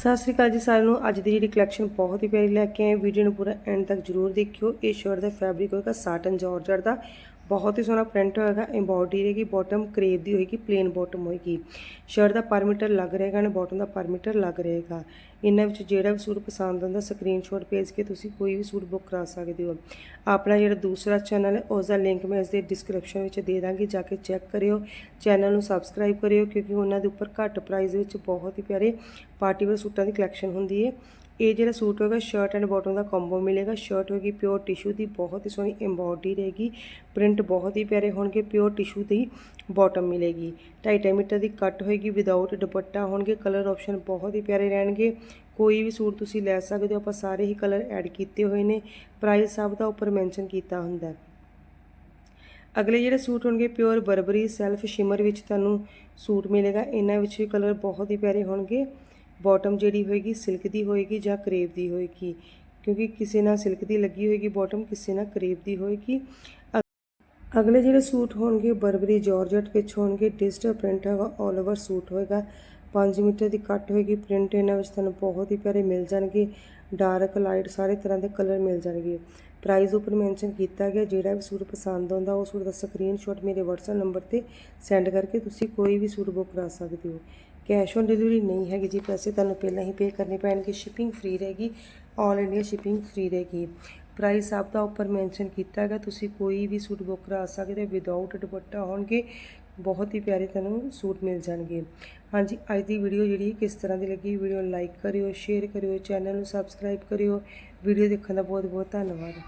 ਸਤਿ ਸ਼੍ਰੀ ਅਕਾਲ ਜੀ ਸਾਰਿਆਂ ਨੂੰ। ਅੱਜ ਦੀ ਜਿਹੜੀ ਕਲੈਕਸ਼ਨ ਬਹੁਤ ਹੀ ਪਿਆਰੀ ਲੈ ਕੇ ਆਏ ਵੀਡੀਓ ਨੂੰ ਪੂਰਾ ਐਂਡ ਤੱਕ ਜਰੂਰ ਦੇਖਿਓ। ਇਹ ਸ਼ਰਟ ਦਾ ਫੈਬਰਿਕ ਹੋਏਗਾ ਸਾਟਨ ਜਾਰਜਟ ਦਾ। ਬਹੁਤ ਹੀ ਸੋਹਣਾ ਪ੍ਰਿੰਟ ਹੋਏਗਾ ਐਮਬੋਡਰੀ ਰਹੇਗੀ ਬਾਟਮ ਕਰੇਪ ਦੀ ਹੋਏਗੀ ਪਲੇਨ ਬਾਟਮ ਹੋਏਗੀ। ਸ਼ਰਟ ਦਾ ਪਰ ਮੀਟਰ ਲੱਗ ਰਹੇਗਾ and bottom the per meter ਲੱਗ ਰਹੇਗਾ। ਇਹਨਾਂ ਵਿੱਚ ਜਿਹੜਾ ਵੀ ਸੂਟ ਪਸੰਦ ਆਉਂਦਾ ਸਕਰੀਨਸ਼ਾਟ ਭੇਜ ਕੇ ਤੁਸੀਂ ਕੋਈ ਵੀ ਸੂਟ ਬੁੱਕ ਕਰਾ ਸਕਦੇ ਹੋ। ਆਪਣਾ ਜਿਹੜਾ ਦੂਸਰਾ ਚੈਨਲ ਹੈ, ਉਸ ਦਾ ਲਿੰਕ ਮੈਂ ਇਸ ਦੇ ਡਿਸਕ੍ਰਿਪਸ਼ਨ ਵਿੱਚ ਦੇ ਦਾਂਗੀ, ਜਾ ਕੇ ਚੈੱਕ ਕਰਿਓ। ਚੈਨਲ ਨੂੰ ਸਬਸਕ੍ਰਾਈਬ ਕਰਿਓ, ਕਿਉਂਕਿ ਉਹਨਾਂ ਦੇ ਉੱਪਰ ਘੱਟ ਪ੍ਰਾਈਸ ਵਿੱਚ ਬਹੁਤ ਹੀ ਪਿਆਰੇ ਪਾਰਟੀ ਵੇਅਰ ਸੂਟਾਂ ਦੀ ਕਲੈਕਸ਼ਨ ਹੁੰਦੀ ਹੈ। ਇਹ ਜਿਹੜਾ ਸੂਟ ਹੋਏਗਾ ਸ਼ਰਟ ਐਂਡ ਬਾਟਮ ਦਾ ਕੰਬੋ ਮਿਲੇਗਾ। ਸ਼ਰਟ ਹੋਏਗੀ ਪਿਓਰ ਟਿਸ਼ੂ ਦੀ, ਬਹੁਤ ਹੀ ਸੋਹਣੀ ਐਮਬੋਡਰੀ ਰਹੇਗੀ। ਪ੍ਰਿੰਟ ਬਹੁਤ ਹੀ ਪਿਆਰੇ ਹੋਣਗੇ ਪਿਓਰ ਟਿਸ਼ੂ ਦੀ ਬਾਟਮ ਮਿਲੇਗੀ। 2.5 ਮੀਟਰ ਦੀ ਕੱਟ ਹੋਏਗੀ ਵਿਦਆਊਟ ਦੁਪੱਟਾ ਹੋਣਗੇ ਕਲਰ ਆਪਸ਼ਨ ਬਹੁਤ ਹੀ ਪਿਆਰੇ ਰਹਿਣਗੇ। ਕੋਈ ਵੀ ਸੂਟ ਤੁਸੀਂ ਲੈ ਸਕਦੇ ਹੋ, ਆਪਾਂ ਸਾਰੇ ਹੀ ਕਲਰ ਐਡ ਕੀਤੇ ਹੋਏ ਨੇ। ਪ੍ਰਾਈਸ ਸਭ ਦਾ ਉੱਪਰ ਮੈਂਸ਼ਨ ਕੀਤਾ ਹੁੰਦਾ ਹੈ। ਅਗਲੇ ਜਿਹੜੇ ਸੂਟ ਹੋਣਗੇ ਪਿਓਰ ਬਰਬਰੀ ਸੈਲਫ ਸ਼ਿਮਰ ਵਿੱਚ ਤੁਹਾਨੂੰ ਸੂਟ ਮਿਲੇਗਾ। ਇਹਨਾਂ ਵਿੱਚ ਵੀ ਕਲਰ ਬਹੁਤ ਹੀ ਪਿਆਰੇ ਹੋਣਗੇ। ਬਾਟਮ ਜਿਹੜੀ ਹੋਏਗੀ ਸਿਲਕ ਦੀ ਹੋਏਗੀ ਜਾਂ ਕਰੇਪ ਦੀ ਹੋਏਗੀ। ਕਿਉਂਕਿ ਕਿਸੇ ਨਾਲ ਸਿਲਕ ਦੀ ਲੱਗੀ ਹੋਏਗੀ ਬਾਟਮ, ਕਿਸੇ ਨਾਲ ਕਰੇਪ ਦੀ ਹੋਏਗੀ। ਅ- ਅਗਲੇ ਜਿਹੜੇ ਸੂਟ ਹੋਣਗੇ ਬਰਬਰੀ ਜਾਰਜਟ ਵਿੱਚ ਹੋਣਗੇ। ਡਿਜੀਟਲ ਪ੍ਰਿੰਟ ਹੈਗਾ 올 ਓਵਰ ਸੂਟ ਹੋਏਗਾ। 5 ਮੀਟਰ ਦੀ ਕੱਟ ਹੋਏਗੀ, ਪ੍ਰਿੰਟ ਇਹਨਾਂ ਵਿੱਚ ਤੁਹਾਨੂੰ ਬਹੁਤ ਹੀ ਪਿਆਰੇ ਮਿਲ ਜਾਣਗੇ। ਡਾਰਕ, ਲਾਈਟ ਸਾਰੇ ਤਰ੍ਹਾਂ ਦੇ ਕਲਰ ਮਿਲ ਜਾਣਗੇ। ਪ੍ਰਾਈਸ ਉੱਪਰ ਮੈਂਸ਼ਨ ਕੀਤਾ ਗਿਆ, ਜਿਹੜਾ ਵੀ ਸੂਟ ਪਸੰਦ ਆਉਂਦਾ ਉਹ ਸੂਟ ਦਾ ਸਕਰੀਨਸ਼ਾਟ ਮੇਰੇ WhatsApp ਨੰਬਰ ਤੇ ਸੈਂਡ ਕਰਕੇ ਤੁਸੀਂ ਕੋਈ ਵੀ ਸੂਟ ਬੁੱਕ ਕਰਾ ਸਕਦੇ ਹੋ। ਕੈਸ਼ ਔਨ ਡਿਲੀਵਰੀ ਨਹੀਂ ਹੈਗੀ ਜੀ, ਪੈਸੇ ਤੁਹਾਨੂੰ ਪਹਿਲਾਂ ਹੀ ਪੇ ਕਰਨੇ ਪੈਣਗੇ ਸ਼ਿਪਿੰਗ ਫ੍ਰੀ ਰਹੇਗੀ ਆਲ ਇੰਡੀਆ ਸ਼ਿਪਿੰਗ ਫ੍ਰੀ ਰਹੇਗੀ। ਪ੍ਰਾਈਸ ਸਭ ਦਾ ਉੱਪਰ ਮੈਂਸ਼ਨ ਕੀਤਾ ਹੈਗਾ, ਤੁਸੀਂ ਕੋਈ ਵੀ ਸੂਟ ਬੁੱਕ ਕਰਾ ਸਕਦੇ ਹੋ ਵਿਦਆਊਟ ਦੁਪੱਟਾ ਹੋਣਗੇ, ਬਹੁਤ ਹੀ ਪਿਆਰੇ ਤੁਹਾਨੂੰ ਸੂਟ ਮਿਲ ਜਾਣਗੇ। ਹਾਂਜੀ, ਅੱਜ ਦੀ ਵੀਡੀਓ ਜਿਹੜੀ ਕਿਸ ਤਰ੍ਹਾਂ ਦੀ ਲੱਗੀ ਵੀਡੀਓ ਲਾਈਕ ਕਰਿਓ ਸ਼ੇਅਰ ਕਰਿਓ ਚੈਨਲ ਨੂੰ ਸਬਸਕ੍ਰਾਈਬ ਕਰਿਓ ਵੀਡੀਓ ਦੇਖਣ ਦਾ ਬਹੁਤ ਬਹੁਤ ਧੰਨਵਾਦ।